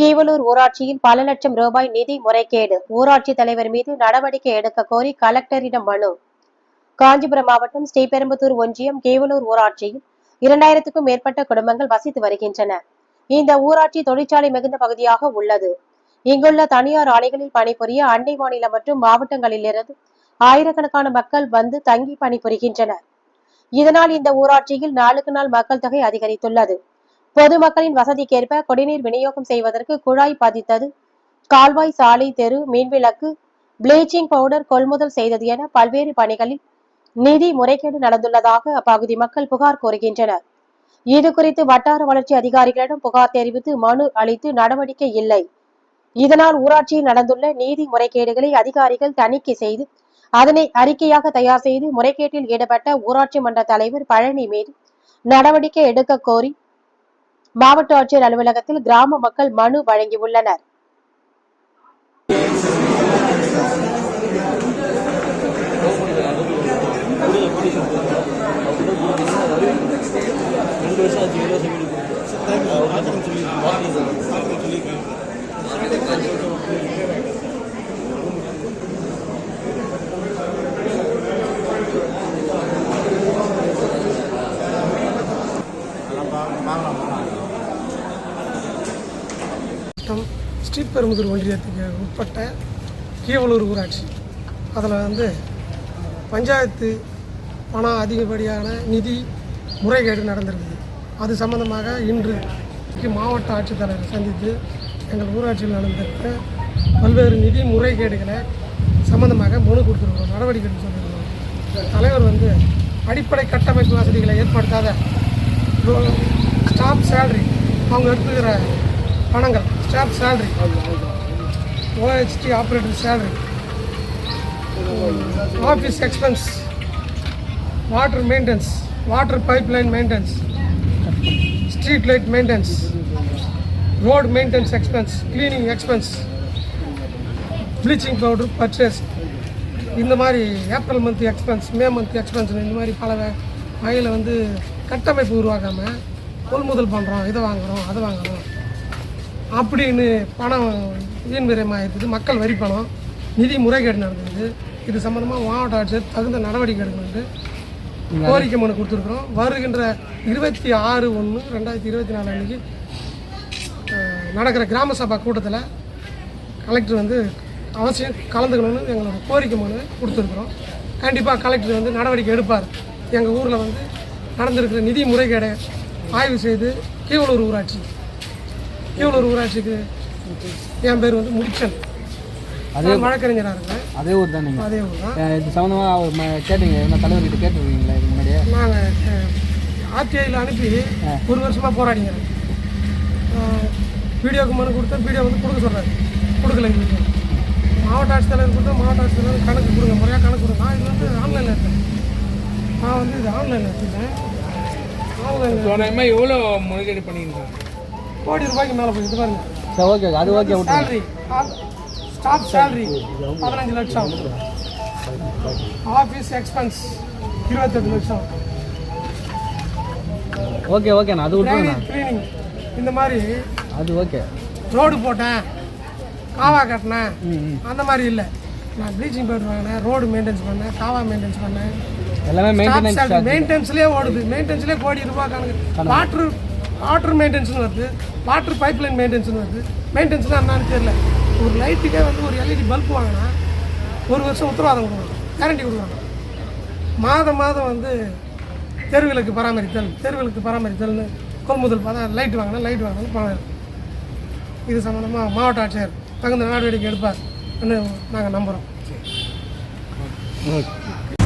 கீவலூர் ஊராட்சியில் பல லட்சம் ரூபாய் நிதி முறைகேடு. ஊராட்சி தலைவர் மீது நடவடிக்கை எடுக்க கோரி கலெக்டரிடம் மனு. காஞ்சிபுரம் மாவட்டம் ஸ்ரீபெரும்புத்தூர் ஒன்றியம் கீவலூர் ஊராட்சியில் இரண்டாயிரத்துக்கும் மேற்பட்ட குடும்பங்கள் வசித்து வருகின்றன. இந்த ஊராட்சி தொழிற்சாலை மிகுந்த பகுதியாக உள்ளது. இங்குள்ள தனியார் ஆலைகளில் பணிபுரிய அண்டை மாநிலம் மற்றும் மாவட்டங்களிலிருந்து ஆயிரக்கணக்கான மக்கள் வந்து தங்கி பணிபுரிகின்றனர். இதனால் இந்த ஊராட்சியில் நாளுக்கு நாள் மக்கள் தொகை அதிகரித்துள்ளது. பொதுமக்களின் வசதிக்கேற்ப குடிநீர் விநியோகம் செய்வதற்கு குழாய் பதித்தது. கால்வாய் சாலை தெரு மின்விளக்கு பிளீச்சிங் பவுடர் கொள்முதல் செய்தது என பல்வேறு பணிகளில் நிதி முறைகேடு நடந்துள்ளதாக அப்பகுதி மக்கள் புகார் கூறுகின்றனர். இது குறித்து வட்டார வளர்ச்சி அதிகாரிகளிடம் புகார் தெரிவித்து மனு அளித்து நடவடிக்கை இல்லை. இதனால் ஊராட்சியில் நடந்துள்ள நீதி முறைகேடுகளை அதிகாரிகள் தணிக்கை செய்து அதனை அறிக்கையாக தயார் செய்து முறைகேட்டில் ஈடுபட்ட ஊராட்சி மன்ற தலைவர் பழனி மீது நடவடிக்கை எடுக்க கோரி மாவட்ட ஆட்சியர் அலுவலகத்தில் கிராம மக்கள் மனு வழங்கியுள்ளனர். வாங்கலாம் மாவட்டம் ஸ்ரீபெரும்புதூர் ஒன்றியத்துக்கு உட்பட்ட கீவலூர் ஊராட்சி. அதில் வந்து பஞ்சாயத்து பணம் அதிகப்படியான நிதி முறைகேடு நடந்திருக்குது அது சம்பந்தமாக இன்று மாவட்ட ஆட்சித்தலைவரை சந்தித்து எங்கள் ஊராட்சியில் நடந்திருக்க பல்வேறு நிதி முறைகேடுகளை சம்பந்தமாக மனு கொடுத்துருக்கோம் நடவடிக்கை எடுக்க சொல்லியிருக்கோம் தலைவர் வந்து அடிப்படை கட்டமைப்பு வசதிகளை ஏற்படுத்தாத ஸ்டாஃப் சேலரி அவங்க எடுத்துக்கிற பணங்கள் staff salary OHT operator salary office expense water maintenance water pipe line maintenance street light maintenance road maintenance expense cleaning expense bleaching powder purchase இந்த மாதிரி April month expense May month expense இந்த மாதிரி பல வகையில் வந்து கட்டமைப்பு உருவாக்காமல் கொள்முதல் பண்ணுறோம் இதை வாங்குகிறோம் அதை வாங்குகிறோம் அப்படின்னு பணம் வீண் விரயமாக இருக்குது. மக்கள் வரி பணம் நிதி முறைகேடு நடந்தது இது சம்மந்தமாக மாவட்ட ஆட்சியர் தகுந்த நடவடிக்கை எடுக்கணுன்ட்டு கோரிக்கை மனு கொடுத்துருக்குறோம். வருகின்ற இருபத்தி ஆறு ஒன்று ரெண்டாயிரத்தி இருபத்தி நாலு அன்றைக்கி நடக்கிற கிராம சபா கூட்டத்தில் கலெக்டர் வந்து அவசியம் கலந்துக்கணும்னு எங்களோட கோரிக்கை மனு கொடுத்துருக்குறோம். கண்டிப்பாக கலெக்டர் வந்து நடவடிக்கை எடுப்பார். எங்கள் ஊரில் வந்து நடந்திருக்கிற நிதி முறைகேடை ஆய்வு செய்து கீவலூர் ஊராட்சி கீவலூர் ஊராட்சிக்கு? என் பேர் வந்து முடிச்சன் நான் வழக்கறிஞராக இருக்கேன். அதே ஊர் தான் நீங்கள் அதே ஊர் தான். இது சம்மந்தமாக அவர் கேட்டீங்க. என்ன தலைவர்கிட்ட கேட்டுருக்கீங்களா இதுக்கு முன்னாடியே? நாங்கள் ஆர்டிஐயில் அனுப்பி ஒரு வருஷமாக போராடிங்க. வீடியோக்கு மனு கொடுத்தா வீடியோ வந்து கொடுக்க சொல்கிறாரு கொடுக்கல எங்களுக்கு மாவட்ட ஆட்சித்தலைவர் கொடுத்தா மாவட்ட ஆட்சித்தலைவர் கணக்கு கொடுங்க. முறையாக கணக்கு கொடுங்க. நான் இது வந்து ஆன்லைனில் இருக்கேன் நான் வந்து இது ஆன்லைனில் ஆன்லைனில் தோராயமாக எவ்வளோ முறைகேடு பண்ணியிருக்கோம் கோடி ரூபாய்க்கு மேலே போய் இது பாருங்க. சரி ஓகே அது ஓகே சேலரி ஸ்டாஃப் சேலரி பதினஞ்சு லட்சம். ஆஃபீஸ் எக்ஸ்பென்ஸ் இருபத்தெட்டு லட்சம். ஓகே ஓகேண்ணா அது விட்டுருங்கண்ணா கிளீனிங் இந்த மாதிரி அது ஓகே ரோடு போட்டேன் காவா கட்டினேன். அந்த மாதிரி இல்லை. நான் ப்ளீச்சிங் பவுடர் வாங்கினேன் ரோடு மெயின்டெனன்ஸ் பண்ணேன் காவா மெயின்டெனன்ஸ் பண்ணேன். எல்லாமே மெயின்டெனன்ஸ் மெயின்டெனன்ஸ்லேயே ஓடுது. மெயின்டெனன்ஸ்லேயே கோடி ரூபாய் கணக்கு. வாட்ரு வாட்டர் மெயின்டெனன்ஸ்னு வருது. வாட்டர் பைப் லைன் மெயின்டெனன்ஸ்னு வருது. மெயின்டெனன்ஸ்னால் என்னன்னு தெரியல. ஒரு லைட்டுக்கே வந்து ஒரு எல்இடி பல்ப் வாங்கினா ஒரு வருஷம் உத்தரவாதம் கொடுக்குறாங்க கேரண்டி கொடுக்குறாங்க மாதம் மாதம் வந்து தெருவிளக்கு பராமரித்தல் தெருவிளக்கு பராமரித்தல்னு கொள்முதல் பார்த்தா லைட் வாங்கினா லைட் வாங்கினா பணம் இது சம்மந்தமாக மாவட்ட ஆட்சியர் தகுந்த நடவடிக்கை எடுப்பார் நாங்கள் நம்புகிறோம் ஓகே.